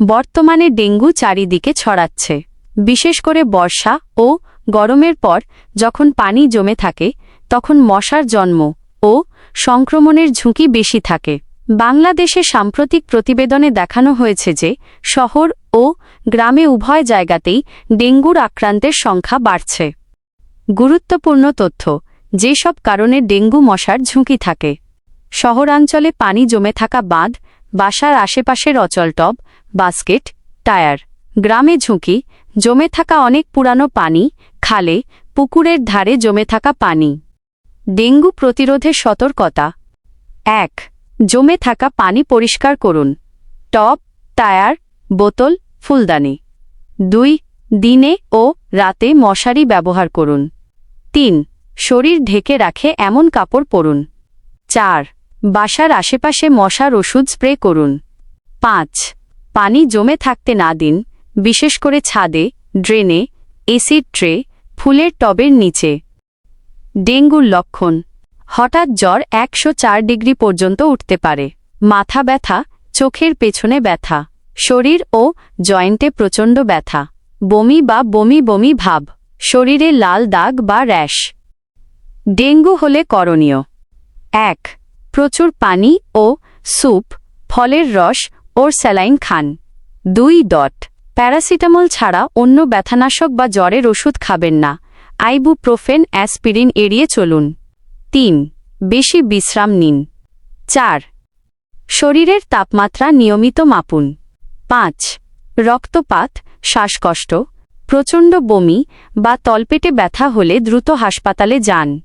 বর্তমানে ডেঙ্গু চারিদিকে ছড়াচ্ছে। বিশেষ করে বর্ষা ও গরমের পর যখন পানি জমে থাকে, তখন মশার জন্ম ও সংক্রমণের ঝুঁকি বেশি থাকে। বাংলাদেশে সাম্প্রতিক প্রতিবেদনে দেখানো হয়েছে যে, শহর ও গ্রামে উভয় জায়গাতেই ডেঙ্গুর আক্রান্তের সংখ্যা বাড়ছে। গুরুত্বপূর্ণ তথ্য, যেসব কারণে ডেঙ্গু মশার ঝুঁকি থাকে। শহরাঞ্চলে পানি জমে থাকা বাঁধ বাসার আশেপাশের অচলটব বাস্কেট, টায়ার। গ্রামে ঝুঁকি, জমে থাকা অনেক পুরানো পানি, খালে, পুকুরের ধারে জমে থাকা পানি। ডেঙ্গু প্রতিরোধে সতর্কতা। এক, জমে থাকা পানি পরিষ্কার করুন। টপ টায়ার, বোতল, ফুলদানি। দুই, দিনে ও রাতে মশারি ব্যবহার করুন। তিন, শরীর ঢেকে রাখে এমন কাপড় পরুন। চার বাসার আশেপাশে মশার ওষুধ স্প্রে করুন। পাঁচ, পানি জমে থাকতে না দিন, বিশেষ করে ছাদে, ড্রেনে এসিড ট্রে, ফুলের টবের নিচে। ডেঙ্গুর লক্ষণ, হঠাৎ জ্বর একশো চার ডিগ্রি পর্যন্ত উঠতে পারে। মাথা ব্যথা, চোখের পেছনে ব্যথা, শরীর ও জয়েন্টে প্রচণ্ড ব্যথা, বমি বা বমি বমি ভাব, শরীরে লাল দাগ বা র্যাশ। ডেঙ্গু হলে করণীয়। এক প্রচুর পানি ও স্যুপ, ফলের রস ও স্যালাইন খান। দুই ডট। প্যারাসিটামল ছাড়া অন্য ব্যথানাশক বা জ্বরের ওষুধ খাবেন না। আইবুপ্রোফেন, অ্যাসপিরিন এড়িয়ে চলুন। তিন। বেশি বিশ্রাম নিন। চার। শরীরের তাপমাত্রা নিয়মিত মাপুন। পাঁচ। রক্তপাত, শ্বাসকষ্ট, প্রচণ্ড বমি বা তলপেটে ব্যথা হলে দ্রুত হাসপাতালে যান।